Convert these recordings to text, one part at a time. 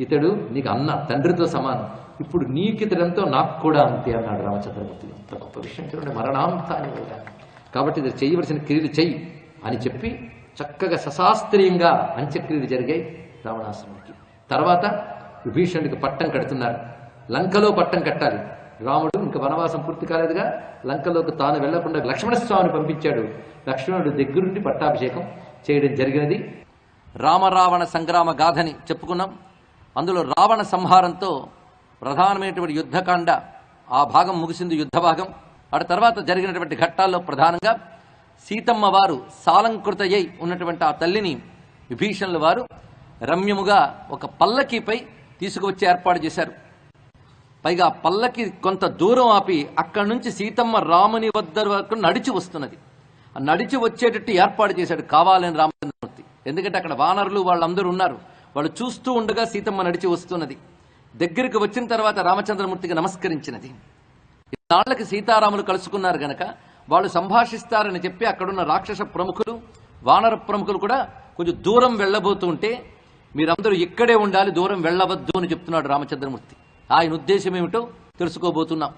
ఇతడు నీకు అన్న తండ్రితో సమానం. ఇప్పుడు నీకితడంతో నాకు కూడా అంతే అన్నాడు రామచంద్రమూర్తి. ఎంత గొప్ప విషయం చూడండి మరణాంతాన్ని వెళ్ళాను కాబట్టి ఇది చేయవలసిన క్రియలు చెయ్యి అని చెప్పి చక్కగా సశాస్త్రీయంగా అంత్యక్రియలు జరిగాయి రావణాసురుడికి. తర్వాత విభీషణుడికి పట్టం కడుతున్నారు. లంకలో పట్టం కట్టాలి. రాముడు ఇంకా వనవాసం పూర్తి కాలేదుగా. లంకలోకి తాను వెళ్ళకుండా లక్ష్మణస్వామిని పంపించాడు. లక్ష్మణుడు దగ్గరుండి పట్టాభిషేకం చేయడం జరిగినది. రామరావణ సంగ్రామ గాథని చెప్పుకున్నాం. అందులో రావణ సంహారంతో ప్రధానమైనటువంటి యుద్ధకాండ ఆ భాగం ముగిసింది యుద్ధ భాగం. ఆ తర్వాత జరిగినటువంటి ఘట్టాల్లో ప్రధానంగా సీతమ్మ వారు సాలంకృతయ్యై ఉన్నటువంటి ఆ తల్లిని విభీషణుల వారు రమ్యముగా ఒక పల్లకీపై తీసుకువచ్చి ఏర్పాటు చేశారు. పైగా పల్లకి కొంత దూరం ఆపి అక్కడి నుంచి సీతమ్మ రాముని వద్ద వరకు నడిచి వస్తున్నది. నడిచి వచ్చేటట్టు ఏర్పాటు చేశాడు కావాలని రామచంద్రమూర్తి. ఎందుకంటే అక్కడ వానరులు వాళ్ళందరూ ఉన్నారు. వాళ్ళు చూస్తూ ఉండగా సీతమ్మ నడిచి వస్తున్నది. దగ్గరికి వచ్చిన తర్వాత రామచంద్రమూర్తికి నమస్కరించినది. ఇన్నాళ్ళకి సీతారాములు కలుసుకున్నారు గనక వాళ్ళు సంభాషిస్తారని చెప్పి అక్కడున్న రాక్షస ప్రముఖులు వానర ప్రముఖులు కూడా కొంచెం దూరం వెళ్ళబోతుంటే మీరందరూ ఇక్కడే ఉండాలి దూరం వెళ్ళవద్దు అని చెప్తున్నాడు రామచంద్రమూర్తి. ఆయన ఉద్దేశం ఏమిటో తెలుసుకోబోతున్నాం.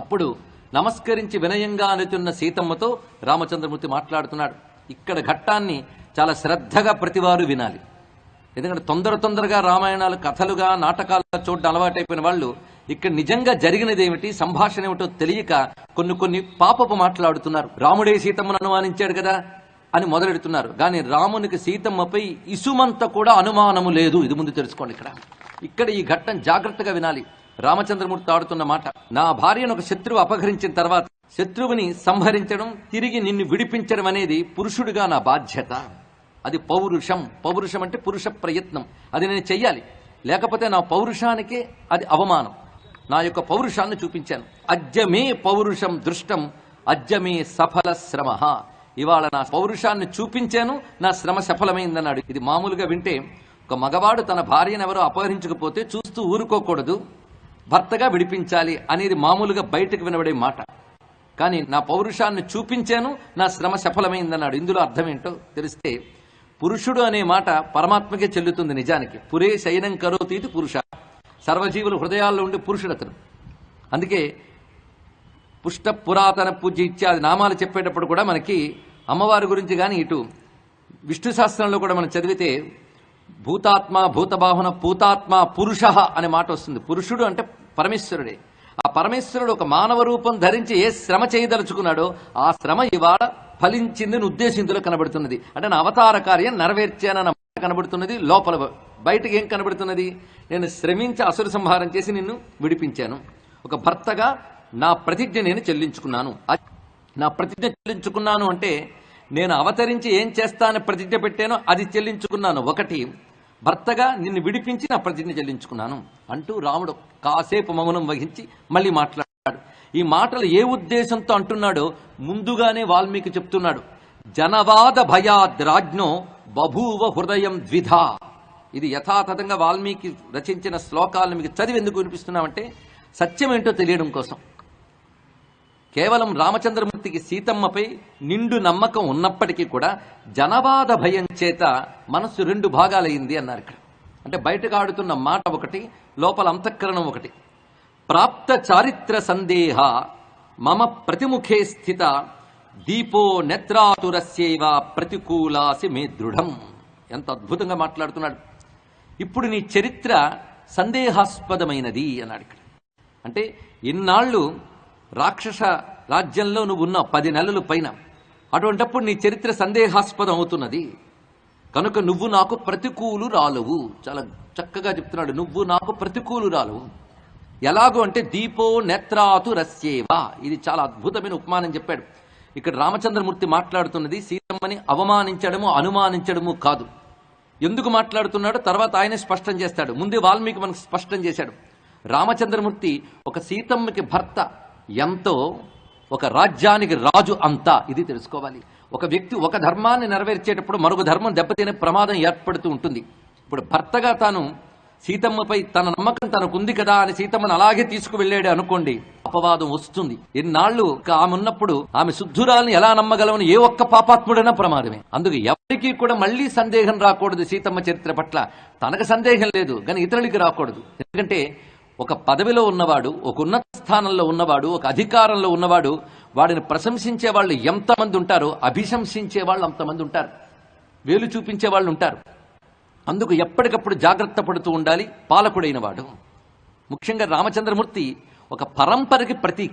అప్పుడు నమస్కరించి వినయంగా అనుతున్న సీతమ్మతో రామచంద్రమూర్తి మాట్లాడుతున్నాడు. ఇక్కడ ఘట్టాన్ని చాలా శ్రద్ధగా ప్రతివారు వినాలి. ఎందుకంటే తొందర తొందరగా రామాయణాలు కథలుగా నాటకాలుగా చూడడం అలవాటైపోయిన వాళ్ళు ఇక్కడ నిజంగా జరిగినది ఏమిటి సంభాషణ ఏమిటో తెలియక కొన్ని కొన్ని పాపపు మాట్లాడుతున్నారు. రాముడే సీతమ్మను అనుమానించాడు కదా అని మొదలెడుతున్నారు. కానీ రామునికి సీతమ్మపై ఇసుమంత కూడా అనుమానము లేదు. ఇది ముందు తెలుసుకోండి ఇక్కడ. ఇక్కడ ఈ ఘట్టం జాగ్రత్తగా వినాలి. రామచంద్రమూర్తి ఆడుతున్న మాట నా భార్యను ఒక శత్రువు అపహరించిన తర్వాత శత్రువుని సంహరించడం తిరిగి నిన్ను విడిపించడం అనేది పురుషుడిగా నా బాధ్యత. అది పౌరుషం. పౌరుషం అంటే పురుష ప్రయత్నం. అది నేను చెయ్యాలి. లేకపోతే నా పౌరుషానికే అది అవమానం. నా యొక్క పౌరుషాన్ని చూపించాను. అజ్జమే పౌరుషం దృష్టం. అజ్జమే సఫల శ్రమ. ఇవాళ నా పౌరుషాన్ని చూపించాను. నా శ్రమ సఫలమైందన్నాడు. ఇది మామూలుగా వింటే ఒక మగవాడు తన భార్యను ఎవరో అపహరించకపోతే చూస్తూ ఊరుకోకూడదు. భర్తగా విడిపించాలి అనేది మామూలుగా బయటకు వినబడే మాట. కానీ నా పౌరుషాన్ని చూపించాను. నా శ్రమ సఫలమైందన్నాడు. ఇందులో అర్థం ఏంటో తెలిస్తే పురుషుడు అనే మాట పరమాత్మకే చెల్లుతుంది నిజానికి. పురే శయనం కరోతి ఇది పురుష. సర్వజీవుల హృదయాల్లో ఉండే పురుషుడు అతను అందుకే పుష్ట పురాతన పూజ ఇత్యాది నామాలు చెప్పేటప్పుడు కూడా మనకి అమ్మవారి గురించి కానీ ఇటు విష్ణు శాస్త్రంలో కూడా మనం చదివితే భూతాత్మ భూతబాహున పూతాత్మ పురుష అనే మాట వస్తుంది. పురుషుడు అంటే పరమేశ్వరుడే. ఆ పరమేశ్వరుడు ఒక మానవ రూపం ధరించి ఏ శ్రమ చేయదలుచుకున్నాడో ఆ శ్రమ ఇవాళ ఫలించిందని ఉద్దేశించులో కనబడుతున్నది. అంటే నా అవతార కార్యం నెరవేర్చానన్న మాట కనబడుతున్నది. లోపల బయటకు ఏం కనబడుతున్నది? నేను శ్రమించి అసుర సంహారం చేసి నిన్ను విడిపించాను. ఒక భర్తగా నా ప్రతిజ్ఞ నేను చెల్లించుకున్నాను. నా ప్రతిజ్ఞ చెల్లించుకున్నాను అంటే నేను అవతరించి ఏం చేస్తానని ప్రతిజ్ఞ పెట్టానో అది చెల్లించుకున్నాను. ఒకటి భర్తగా నిన్ను విడిపించి నా ప్రతిజ్ఞ చెల్లించుకున్నాను. అంటూ రాముడు కాసేపు మౌనం వహించి మళ్ళీ మాట్లాడు ఈ మాటలు ఏ ఉద్దేశంతో అంటున్నాడో ముందుగానే వాల్మీకి చెప్తున్నాడు. జనవాద భయాద్రాజ్ఞో బభూవ హృదయం ద్విధా. ఇది యథాతథంగా వాల్మీకి రచించిన శ్లోకాలను మీకు చదివి ఎందుకు వినిపిస్తున్నామంటే సత్యం ఏంటో తెలియడం కోసం. కేవలం రామచంద్రమూర్తికి సీతమ్మపై నిండు నమ్మకం ఉన్నప్పటికీ కూడా జనవాద భయం చేత మనస్సు రెండు భాగాలయ్యింది అన్నారు ఇక్కడ. అంటే బయటకు ఆడుతున్న మాట ఒకటి లోపల అంతఃకరణం ఒకటి. ప్రాప్త చారిత్ర సందేహ మమ ప్రతిముఖే స్థిత దీపో నేత్రాతురస్యవ ప్రతికూలాసి మే దృఢం. ఎంత అద్భుతంగా మాట్లాడుతున్నాడు. ఇప్పుడు నీ చరిత్ర సందేహాస్పదమైనది అన్నాడు ఇక్కడ. అంటే ఇన్నాళ్ళు రాక్షస రాజ్యంలో నువ్వు ఉన్నావు పది నెలలు పైన అటువంటప్పుడు నీ చరిత్ర సందేహాస్పదం అవుతున్నది. కనుక నువ్వు నాకు ప్రతికూలు రాలువు. చాలా చక్కగా చెప్తున్నాడు. నువ్వు నాకు ప్రతికూలు రాలువు. ఎలాగో అంటే దీపో నేత్రాతు రస్యేవ. ఇది చాలా అద్భుతమైన ఉపమానం చెప్పాడు. ఇక్కడ రామచంద్రమూర్తి మాట్లాడుతున్నది సీతమ్మని అవమానించడము అనుమానించడము కాదు. ఎందుకు మాట్లాడుతున్నాడో తర్వాత ఆయనే స్పష్టం చేస్తాడు. ముందే వాల్మీకి మనకు స్పష్టం చేశాడు. రామచంద్రమూర్తి ఒక సీతమ్మకి భర్త ఎంతో ఒక రాజ్యానికి రాజు అంతా. ఇది తెలుసుకోవాలి. ఒక వ్యక్తి ఒక ధర్మాన్ని నెరవేర్చేటప్పుడు మరొక ధర్మం దెబ్బతినే ప్రమాదం ఏర్పడుతూ ఉంటుంది. ఇప్పుడు భర్తగా తాను సీతమ్మపై తన నమ్మకం తనకుంది కదా అని సీతమ్మను అలాగే తీసుకువెళ్ళాడు అనుకోండి. అపవాదం వస్తుంది. ఎన్నాళ్ళు ఆమె ఉన్నప్పుడు ఆమె శుద్ధురాల్ని ఎలా నమ్మగలవని ఏ ఒక్క పాపాత్ముడైనా ప్రమాదమే. అందుకు ఎవరికి కూడా మళ్ళీ సందేహం రాకూడదు సీతమ్మ చరిత్ర పట్ల. తనకు సందేహం లేదు కానీ ఇతరులకి రాకూడదు. ఎందుకంటే ఒక పదవిలో ఉన్నవాడు ఒక ఉన్నత స్థానంలో ఉన్నవాడు ఒక అధికారంలో ఉన్నవాడు వాడిని ప్రశంసించే వాళ్ళు ఎంతమంది ఉంటారో అభిశంసించే వాళ్ళు అంతమంది ఉంటారు. వేలు చూపించే వాళ్ళు ఉంటారు. అందుకు ఎప్పటికప్పుడు జాగ్రత్త పడుతూ ఉండాలి పాలకుడైన వాడు ముఖ్యంగా రామచంద్రమూర్తి ఒక పరంపరకి ప్రతీక.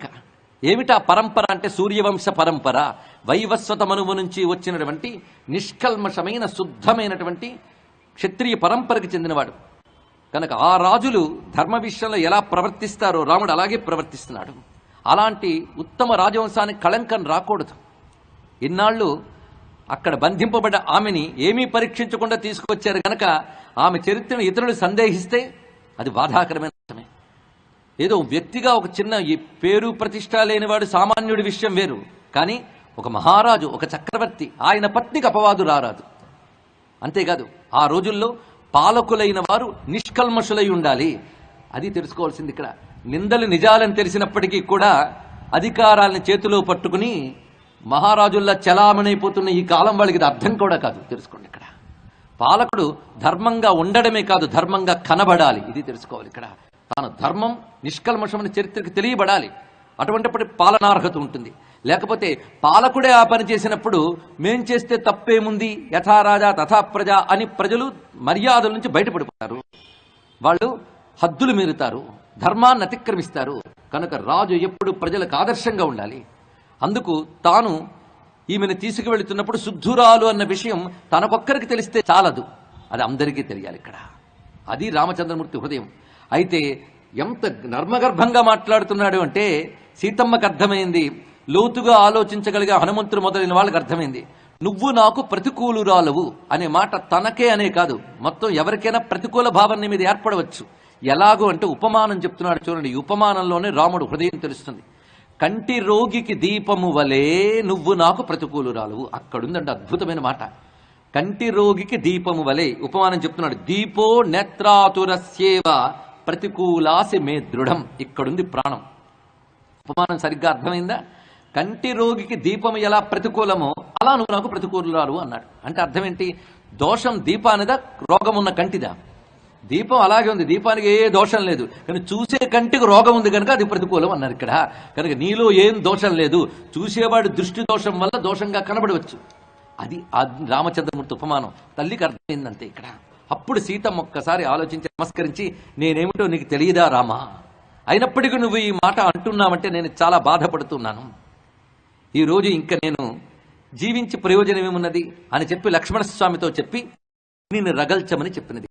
ఏమిటా పరంపర అంటే సూర్యవంశ పరంపర? వైవస్వత మనువు నుంచి వచ్చినటువంటి నిష్కల్మషమైన శుద్ధమైనటువంటి క్షత్రియ పరంపరకు చెందినవాడు. కనుక ఆ రాజులు ధర్మ విషయంలో ఎలా ప్రవర్తిస్తారో రాముడు అలాగే ప్రవర్తిస్తున్నాడు. అలాంటి ఉత్తమ రాజవంశానికి కళంకం రాకూడదు. ఇన్నాళ్ళు అక్కడ బంధింపబడ్డ ఆమెని ఏమీ పరీక్షించకుండా తీసుకువచ్చారు గనక ఆమె చరిత్రను ఇతరులు సందేహిస్తే అది బాధాకరమైన ఏదో వ్యక్తిగా ఒక చిన్న ఈ పేరు ప్రతిష్ట లేనివాడు సామాన్యుడి విషయం వేరు. కానీ ఒక మహారాజు ఒక చక్రవర్తి ఆయన పత్నికి అపవాదు రారాదు అంతేకాదు ఆ రోజుల్లో పాలకులైన వారు నిష్కల్మషులై ఉండాలి. అది తెలుసుకోవాల్సింది ఇక్కడ. నిందలు నిజాలని తెలిసినప్పటికీ కూడా అధికారాలను చేతిలో పట్టుకుని మహారాజుల్లా చలామణైపోతున్న ఈ కాలం వాళ్ళకి ఇది అర్థం కూడా కాదు తెలుసుకోండి ఇక్కడ. పాలకుడు ధర్మంగా ఉండడమే కాదు ధర్మంగా కనబడాలి ఇది తెలుసుకోవాలి ఇక్కడ. తాను ధర్మం నిష్కల్మషమైన చరిత్రకి తెలియబడాలి. అటువంటిప్పుడు పాలనార్హత ఉంటుంది. లేకపోతే పాలకుడే ఆ పని చేసినప్పుడు మేం చేస్తే తప్పేముంది? యథారాజా తథా ప్రజ అని ప్రజలు మర్యాదల నుంచి బయటపడిపోతారు. వాళ్ళు హద్దులు మీరుతారు ధర్మాన్ని అతిక్రమిస్తారు. కనుక రాజు ఎప్పుడు ప్రజలకు ఆదర్శంగా ఉండాలి. అందుకు తాను ఈమెను తీసుకువెళుతున్నప్పుడు శుద్ధురాలు అన్న విషయం తనకొక్కరికి తెలిస్తే చాలదు. అది అందరికీ తెలియాలి ఇక్కడ. అది రామచంద్రమూర్తి హృదయం. అయితే ఎంత నర్మగర్భంగా మాట్లాడుతున్నాడు అంటే సీతమ్మకు అర్థమైంది. లోతుగా ఆలోచించగలిగే హనుమంతుడు మొదలైన వాళ్ళకి అర్థమైంది. నువ్వు నాకు ప్రతికూలురాలవు అనే మాట తనకే అనే కాదు. మొత్తం ఎవరికైనా ప్రతికూల భావన మీద ఏర్పడవచ్చు. ఎలాగో అంటే ఉపమానం చెప్తున్నాడు చూడండి. ఈ ఉపమానంలోనే రాముడు హృదయం తెలుస్తుంది. కంటి రోగికి దీపము వలె నువ్వు నాకు ప్రతికూలురాలువు. అక్కడుందండి అద్భుతమైన మాట. కంటి రోగికి దీపము వలె ఉపమానం చెప్తున్నాడు. దీపో నేత్రాతురస్యేవ ప్రతికూలాసి మే దృఢం. ఇక్కడుంది ప్రాణం. ఉపమానం సరిగ్గా అర్థమైందా? కంటి రోగికి దీపం ఎలా ప్రతికూలమో అలా నువ్వు నాకు ప్రతికూలురాలు అన్నాడు. అంటే అర్థం ఏంటి దోషం దీపానిదా? రోగమున్న కంటిదా? దీపం అలాగే ఉంది. దీపానికి ఏ దోషం లేదు. కానీ చూసే కంటికి రోగం ఉంది కనుక అది ప్రతికూలం అన్నారు ఇక్కడ. కనుక నీలో ఏం దోషం లేదు. చూసేవాడు దృష్టి దోషం వల్ల దోషంగా కనబడవచ్చు. అది ఆ రామచంద్రమూర్తి ఉపమానం. తల్లికి అర్థమైందంతే ఇక్కడ. అప్పుడు సీతమ్మ ఒక్కసారి ఆలోచించి నమస్కరించి నేనేమిటో నీకు తెలియదా రామా? అయినప్పటికీ నువ్వు ఈ మాట అంటున్నావంటే నేను చాలా బాధపడుతున్నాను. ఈ రోజు ఇంకా నేను జీవించి ప్రయోజనం ఏమున్నది అని చెప్పి లక్ష్మణస్వామితో చెప్పి నేను రగల్చమని చెప్పినది.